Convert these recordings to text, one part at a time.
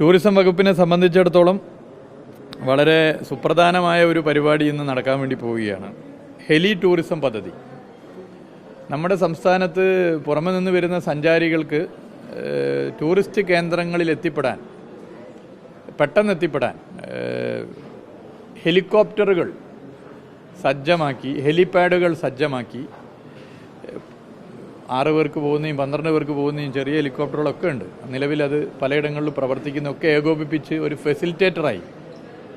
Tourism വകുപ്പിനെ സംബന്ധിച്ചിടത്തോളം വളരെ സുപ്രധാനമായ ഒരു പരിപാടി ഇന്ന് നടക്കാൻ വേണ്ടി പോവുകയാണ്. ഹെലി ടൂറിസം പദ്ധതി. നമ്മുടെ സംസ്ഥാനത്ത് പുറമെ നിന്ന് വരുന്ന സഞ്ചാരികൾക്ക് ടൂറിസ്റ്റ് കേന്ദ്രങ്ങളിൽ എത്തിപ്പെടാൻ പെട്ടെന്ന് എത്തിപ്പെടാൻ ഹെലികോപ്റ്ററുകൾ സജ്ജമാക്കി ഹെലിപാഡുകൾ സജ്ജമാക്കി ആറ് പേർക്ക് പോകുന്നതും പന്ത്രണ്ട് പേർക്ക് പോകുന്നതും ചെറിയ ഹെലികോപ്റ്ററുകളൊക്കെ ഉണ്ട്. നിലവിൽ അത് പലയിടങ്ങളിലും പ്രവർത്തിക്കുന്നതൊക്കെ ഏകോപിപ്പിച്ച് ഒരു ഫെസിലിറ്റേറ്ററായി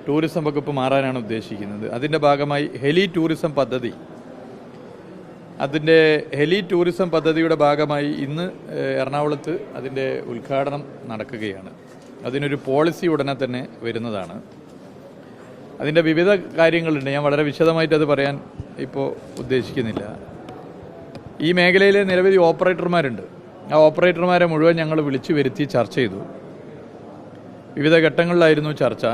ടൂറിസം വകുപ്പ് മാറാനാണ് ഉദ്ദേശിക്കുന്നത്. അതിന്റെ ഭാഗമായി ഹെലി ടൂറിസം പദ്ധതി. അതിന്റെ ഹെലി ടൂറിസം പദ്ധതിയുടെ ഭാഗമായി ഇന്ന് എറണാകുളത്ത് അതിന്റെ ഉദ്ഘാടനം നടക്കുകയാണ്. അതിനൊരു പോളിസി ഉടനെ തന്നെ വരുന്നതാണ്. അതിന്റെ വിവിധ കാര്യങ്ങളുണ്ട്. ഞാൻ വളരെ വിശദമായിട്ട് അത് പറയാൻ ഇപ്പോൾ ഉദ്ദേശിക്കുന്നില്ല. ഈ മേഖലയിൽ നിരവധി ഓപ്പറേറ്റർമാരുണ്ട്. ആ ഓപ്പറേറ്റർമാരെ മുഴുവൻ ഞങ്ങൾ വിളിച്ചു വരുത്തി ചർച്ച ചെയ്തു. വിവിധ ഘട്ടങ്ങളിലായിരുന്നു ചർച്ച.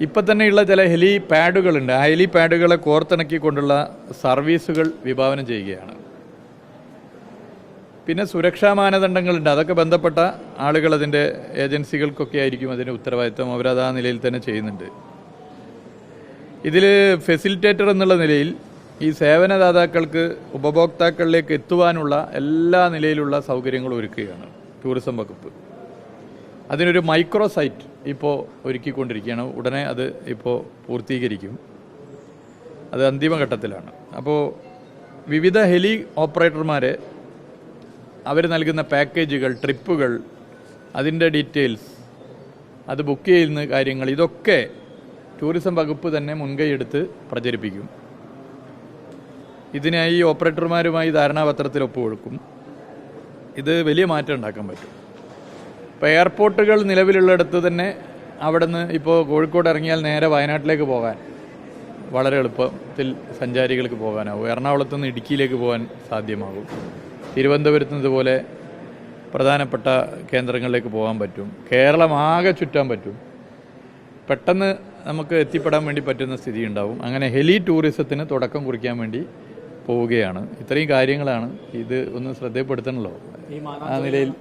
ഇപ്പം തന്നെയുള്ള ചില ഹെലി പാഡുകളുണ്ട് ആ ഹെലി പാഡുകളെ കോർത്തിണക്കിക്കൊണ്ടുള്ള സർവീസുകൾ വിഭാവനം ചെയ്യുകയാണ്. പിന്നെ സുരക്ഷാ മാനദണ്ഡങ്ങളുണ്ട്. അതൊക്കെ ബന്ധപ്പെട്ട ആളുകൾ അതിന്റെ ഏജൻസികൾക്കൊക്കെ ആയിരിക്കും അതിന്റെ ഉത്തരവാദിത്വം. അവരത് ആ നിലയിൽ തന്നെ ചെയ്യുന്നുണ്ട്. ഇതിൽ ഫെസിലിറ്റേറ്റർ എന്നുള്ള നിലയിൽ ഈ സേവനദാതാക്കൾക്ക് ഉപഭോക്താക്കളിലേക്ക് എത്തുവാനുള്ള എല്ലാ നിലയിലുള്ള സൗകര്യങ്ങളും ഒരുക്കുകയാണ് ടൂറിസം വകുപ്പ്. അതിനൊരു മൈക്രോ സൈറ്റ് ഇപ്പോൾ ഒരുക്കിക്കൊണ്ടിരിക്കുകയാണ്. ഉടനെ അത് ഇപ്പോൾ പൂർത്തീകരിക്കും. അത് അന്തിമഘട്ടത്തിലാണ്. അപ്പോൾ വിവിധ ഹെലി ഓപ്പറേറ്റർമാരെ അവർ നൽകുന്ന പാക്കേജുകൾ ട്രിപ്പുകൾ അതിന്റെ ഡീറ്റെയിൽസ് അത് ബുക്ക് ചെയ്യുന്ന കാര്യങ്ങൾ ഇതൊക്കെ ടൂറിസം വകുപ്പ് തന്നെ മുൻകൈയെടുത്ത് പ്രചരിപ്പിക്കും. ഇതിനായി ഓപ്പറേറ്റർമാരുമായി ധാരണാപത്രത്തിൽ ഒപ്പുകൊടുക്കും ഇത് വലിയ മാറ്റം ഉണ്ടാക്കാൻ പറ്റും. ഇപ്പോൾ എയർപോർട്ടുകൾ നിലവിലുള്ളിടത്ത് തന്നെ അവിടെ നിന്ന് ഇപ്പോൾ കോഴിക്കോട് ഇറങ്ങിയാൽ നേരെ വയനാട്ടിലേക്ക് പോകാൻ വളരെ എളുപ്പത്തിൽ സഞ്ചാരികൾക്ക് പോകാനാവും. എറണാകുളത്ത് നിന്ന് ഇടുക്കിയിലേക്ക് പോകാൻ സാധ്യമാകും. തിരുവനന്തപുരത്ത് ഇതുപോലെ പ്രധാനപ്പെട്ട കേന്ദ്രങ്ങളിലേക്ക് പോകാൻ പറ്റും. കേരളം ആകെ ചുറ്റാൻ പറ്റും. പെട്ടെന്ന് നമുക്ക് എത്തിപ്പെടാൻ വേണ്ടി പറ്റുന്ന സ്ഥിതി ഉണ്ടാവും അങ്ങനെ ഹെലി ടൂറിസത്തിന് തുടക്കം കുറിക്കാൻ വേണ്ടി പോവുകയാണ്. ഇത്രയും കാര്യങ്ങളാണ് ഇത് ഒന്ന് ശ്രദ്ധപ്പെടുത്തണല്ലോ ആ നിലയിൽ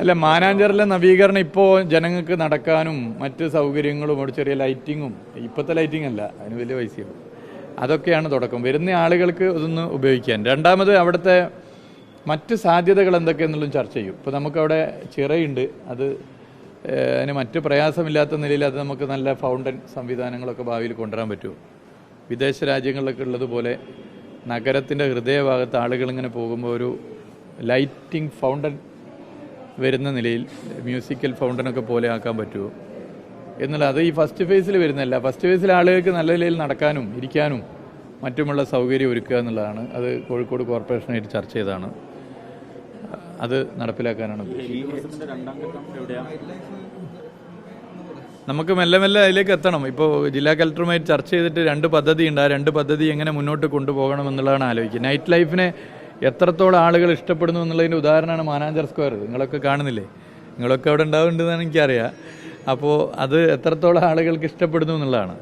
അല്ല മാനാഞ്ചറിലെ നവീകരണം ഇപ്പോൾ ജനങ്ങൾക്ക് നടക്കാനും മറ്റ് സൗകര്യങ്ങളും ഒരു ചെറിയ ലൈറ്റിങ്ങും ഇപ്പോഴത്തെ ലൈറ്റിംഗ് അല്ല അതിന് വലിയ പൈസയും അതൊക്കെയാണ് തുടക്കം. വരുന്ന ആളുകൾക്ക് ഇതൊന്ന് ഉപയോഗിക്കാൻ. രണ്ടാമത് അവിടുത്തെ മറ്റ് സാധ്യതകൾ എന്തൊക്കെയെന്നുള്ളതും ചർച്ച ചെയ്യും. ഇപ്പോൾ നമുക്കവിടെ ചിറയുണ്ട്. അത് അതിന് മറ്റ് പ്രയാസമില്ലാത്ത നിലയിൽ അത് നമുക്ക് നല്ല ഫൗണ്ടൻ സംവിധാനങ്ങളൊക്കെ ഭാവിയിൽ കൊണ്ടുവരാൻ പറ്റുമോ വിദേശ രാജ്യങ്ങളിലൊക്കെ ഉള്ളതുപോലെ നഗരത്തിന്റെ ഹൃദയഭാഗത്ത് ആളുകൾ ഇങ്ങനെ പോകുമ്പോൾ ഒരു ലൈറ്റിംഗ് ഫൗണ്ടൻ വരുന്ന നിലയിൽ മ്യൂസിക്കൽ ഫൗണ്ടനൊക്കെ പോലെ ആക്കാൻ പറ്റുമോ? എന്നുള്ള അത് ഈ ഫസ്റ്റ് ഫേസിൽ വരുന്നതല്ല. ഫസ്റ്റ് ഫേസിൽ ആളുകൾക്ക് നല്ല നിലയിൽ നടക്കാനും ഇരിക്കാനും മറ്റുമുള്ള സൗകര്യം ഒരുക്കുക എന്നുള്ളതാണ്. അത് കോഴിക്കോട് കോർപ്പറേഷനായിട്ട് ചർച്ച ചെയ്തതാണ്. അത് നടപ്പിലാക്കാനാണ് ഉദ്ദേശിക്കുന്നത് ഈ ടൂറിസത്തിന്റെ രണ്ടാം ഘട്ടം എവിടെയാ നമുക്ക് മെല്ലെ മെല്ലെ അതിലേക്ക് എത്തണം. ഇപ്പോൾ ജില്ലാ കലക്ടറുമായി ചർച്ച ചെയ്തിട്ട് രണ്ട് പദ്ധതി ഉണ്ട് ആ രണ്ട് പദ്ധതി എങ്ങനെ മുന്നോട്ട് കൊണ്ടുപോകണം എന്നുള്ളതാണ് ആലോചിക്കുക. നൈറ്റ് ലൈഫിനെ എത്രത്തോളം ആളുകൾ ഇഷ്ടപ്പെടുന്നു എന്നുള്ളതിന്റെ ഉദാഹരണമാണ് മാനാഞ്ചർ സ്ക്വയർ. നിങ്ങളൊക്കെ കാണുന്നില്ലേ? നിങ്ങളൊക്കെ അവിടെ ഉണ്ടാവുന്നുണ്ടെന്നാണ് എനിക്കറിയാം. അപ്പോൾ അത് എത്രത്തോളം ആളുകൾക്ക് ഇഷ്ടപ്പെടുന്നു എന്നുള്ളതാണ്.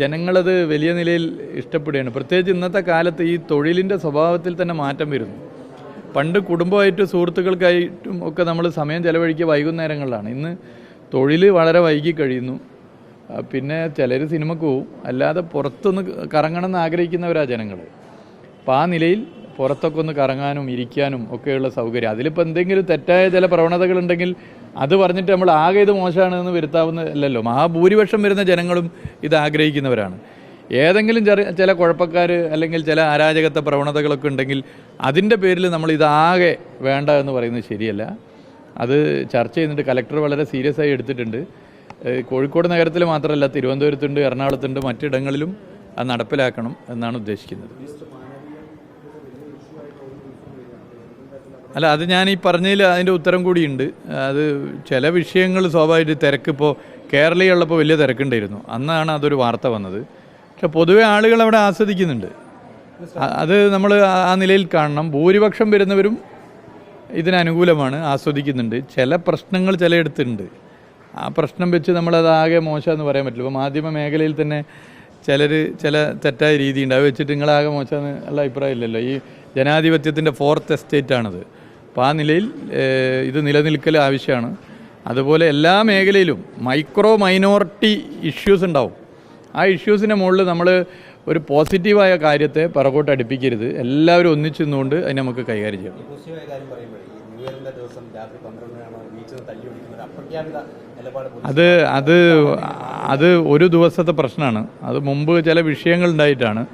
ജനങ്ങളത് വലിയ നിലയിൽ ഇഷ്ടപ്പെടുകയാണ്. പ്രത്യേകിച്ച് ഇന്നത്തെ കാലത്ത് ഈ തൊഴിലിന്റെ സ്വഭാവത്തിൽ തന്നെ മാറ്റം വരുന്നു. പണ്ട് കുടുംബമായിട്ട് സുഹൃത്തുക്കൾക്കായിട്ടും ഒക്കെ നമ്മൾ സമയം ചെലവഴിക്കുക വൈകുന്നേരങ്ങളിലാണ്. ഇന്ന് തൊഴിൽ വളരെ വൈകി കഴിയുന്നു. പിന്നെ ചിലർ സിനിമക്ക് പോവും. അല്ലാതെ പുറത്തൊന്ന് കറങ്ങണം എന്ന് ആഗ്രഹിക്കുന്നവരാ ജനങ്ങൾ അപ്പോൾ ആ നിലയിൽ പുറത്തൊക്കെ ഒന്ന് കറങ്ങാനും ഇരിക്കാനും ഒക്കെയുള്ള സൗകര്യം. അതിലിപ്പോൾ എന്തെങ്കിലും തെറ്റായ ചില പ്രവണതകളുണ്ടെങ്കിൽ അത് പറഞ്ഞിട്ട് നമ്മൾ ആകെ ഇത് മോശമാണ് എന്ന് വരുത്താവുന്നതല്ലല്ലോ മഹാഭൂരിപക്ഷം വരുന്ന ജനങ്ങളും ഇത് ആഗ്രഹിക്കുന്നവരാണ്. ഏതെങ്കിലും ചില കുഴപ്പക്കാർ അല്ലെങ്കിൽ ചില അരാജകത്വ പ്രവണതകളൊക്കെ ഉണ്ടെങ്കിൽ അതിന്റെ പേരിൽ നമ്മൾ ഇതാകെ വേണ്ട എന്ന് പറയുന്നത് ശരിയല്ല. അത് ചർച്ച ചെയ്യുന്നുണ്ട്. കലക്ടർ വളരെ സീരിയസ് ആയി എടുത്തിട്ടുണ്ട്. കോഴിക്കോട് നഗരത്തിൽ മാത്രമല്ല തിരുവനന്തപുരത്തുണ്ട് എറണാകുളത്തുണ്ട് മറ്റിടങ്ങളിലും അത് നടപ്പിലാക്കണം എന്നാണ് ഉദ്ദേശിക്കുന്നത്. അല്ല അത് ഞാൻ ഈ പറഞ്ഞതിൽ അതിന്റെ ഉത്തരം കൂടിയുണ്ട്. അത് ചില വിഷയങ്ങൾ സ്വാഭാവികമായിട്ട് തിരക്ക് ഇപ്പോൾ കേരളീയുള്ളപ്പോൾ വലിയ തിരക്കുണ്ടായിരുന്നു. അന്നാണ് അതൊരു വാർത്ത വന്നത്. പക്ഷെ പൊതുവെ ആളുകൾ അവിടെ ആസ്വദിക്കുന്നുണ്ട്. അത് നമ്മൾ ആ നിലയിൽ കാണണം. ഭൂരിപക്ഷം വരുന്നവരും ഇതിന് അനുകൂലമാണ് ആസ്വദിക്കുന്നുണ്ട്. ചില പ്രശ്നങ്ങൾ ചിലയിടത്തുണ്ട്. ആ പ്രശ്നം വെച്ച് നമ്മളത് ആകെ മോശമെന്ന് പറയാൻ പറ്റില്ല. ഇപ്പോൾ മാധ്യമ മേഖലയിൽ തന്നെ ചിലർ ചില തെറ്റായ രീതിയുണ്ട് അത് വെച്ചിട്ട് നിങ്ങളാകെ മോശമെന്ന് ഉള്ള അഭിപ്രായം ഇല്ലല്ലോ. ഈ ജനാധിപത്യത്തിന്റെ ഫോർത്ത് എസ്റ്റേറ്റ് ആണത്. അപ്പോൾ ആ നിലയിൽ ഇത് നിലനിൽക്കൽ ആവശ്യമാണ്. അതുപോലെ എല്ലാ മേഖലയിലും മൈക്രോ മൈനോറിറ്റി ഇഷ്യൂസ് ഉണ്ടാവും. ആ ഇഷ്യൂസിന്റെ മുകളിൽ നമ്മൾ ഒരു പോസിറ്റീവായ കാര്യത്തെ പിറകോട്ട് അടുപ്പിക്കരുത്. എല്ലാവരും ഒന്നിച്ചു നിന്നുകൊണ്ട് അതിനെ നമുക്ക് കൈകാര്യം ചെയ്യാം. അത് അത് അത് ഒരു ദിവസത്തെ പ്രശ്നമാണ്. അത് മുമ്പ് ചില വിഷയങ്ങൾ ഉണ്ടായിട്ടാണ്.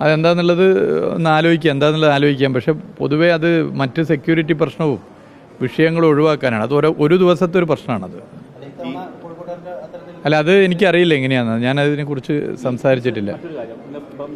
അതെന്താന്നുള്ളത് ഒന്ന് ആലോചിക്കാം. എന്താണെന്നുള്ളത് ആലോചിക്കാം. പക്ഷെ പൊതുവേ അത് മറ്റ് സെക്യൂരിറ്റി പ്രശ്നവും വിഷയങ്ങളും ഒഴിവാക്കാനാണ്. അത് ഒരു ദിവസത്തെ ഒരു പ്രശ്നമാണത്. അല്ല അത് എനിക്കറിയില്ല എങ്ങനെയാണെന്ന് ഞാൻ അതിനെ കുറിച്ച് സംസാരിച്ചിട്ടില്ല. മറ്റൊരു കാര്യം. ഇന്ന് ഇപ്പം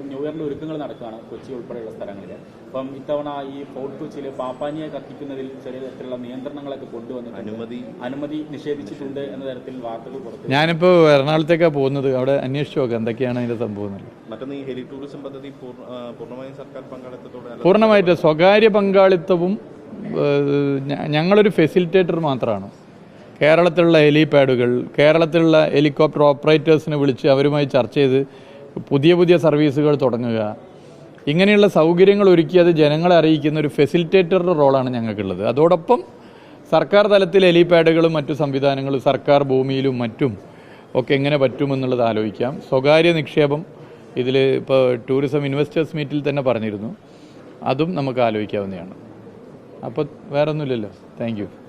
ഒരുക്കങ്ങൾ നടക്കുകയാണ് കൊച്ചി ഉൾപ്പെടെയുള്ള സ്ഥലങ്ങളിൽ അപ്പം ഇത്തവണ ഈ ഫോർട്ട് കൊച്ചിയിൽ പാപ്പാനിയെ കത്തിക്കുന്നതിൽ ചെറിയ തരത്തിലുള്ള നിയന്ത്രണങ്ങളൊക്കെ കൊണ്ടുവന്നിട്ടുണ്ട്. അനുമതി. അനുമതി നിഷേധിച്ചിട്ടുണ്ട് എന്ന തരത്തിൽ വാർത്തകൾ പുറത്തു ഞാനിപ്പോൾ എറണാകുളത്തേക്കാണ് പോകുന്നത്. അവിടെ അന്വേഷിച്ചോക്കെ നോക്കാം എന്തൊക്കെയാണ് അതിന്റെ സംഭവം മറ്റൊന്ന് ഈ ഹെലി ടൂറിസം പദ്ധതി പൂർണ- പൂർണമായും സർക്കാർ പങ്കാളിത്തത്തോടെ പൂർണമായിട്ട് സ്വകാര്യ പങ്കാളിത്തവും ഞങ്ങളൊരു ഫെസിലിറ്റേറ്റർ മാത്രമാണ് കേരളത്തിലുള്ള ഹെലിപാഡുകൾ കേരളത്തിലുള്ള ഹെലികോപ്റ്റർ ഓപ്പറേറ്റേഴ്സിനെ വിളിച്ച് അവരുമായി ചർച്ച ചെയ്ത് പുതിയ പുതിയ സർവീസുകൾ തുടങ്ങുക. ഇങ്ങനെയുള്ള സൗകര്യങ്ങൾ ഒരുക്കി അത് ജനങ്ങളെ അറിയിക്കുന്ന ഒരു ഫെസിലിറ്റേറ്ററുടെ റോളാണ് ഞങ്ങൾക്കുള്ളത്. അതോടൊപ്പം സർക്കാർ തലത്തിൽ ഹെലിപാഡുകളും മറ്റു സംവിധാനങ്ങളും സർക്കാർ ഭൂമിയിലും മറ്റും ഒക്കെ എങ്ങനെ പറ്റുമെന്നുള്ളത് ആലോചിക്കാം. സ്വകാര്യ നിക്ഷേപം ഇതിൽ ഇപ്പോൾ ടൂറിസം ഇൻവെസ്റ്റേഴ്സ് മീറ്റിൽ തന്നെ പറഞ്ഞിരുന്നു. അതും നമുക്ക് ആലോചിക്കാവുന്നതാണ്. അപ്പോൾ വേറെ ഒന്നുമില്ലല്ലോ താങ്ക്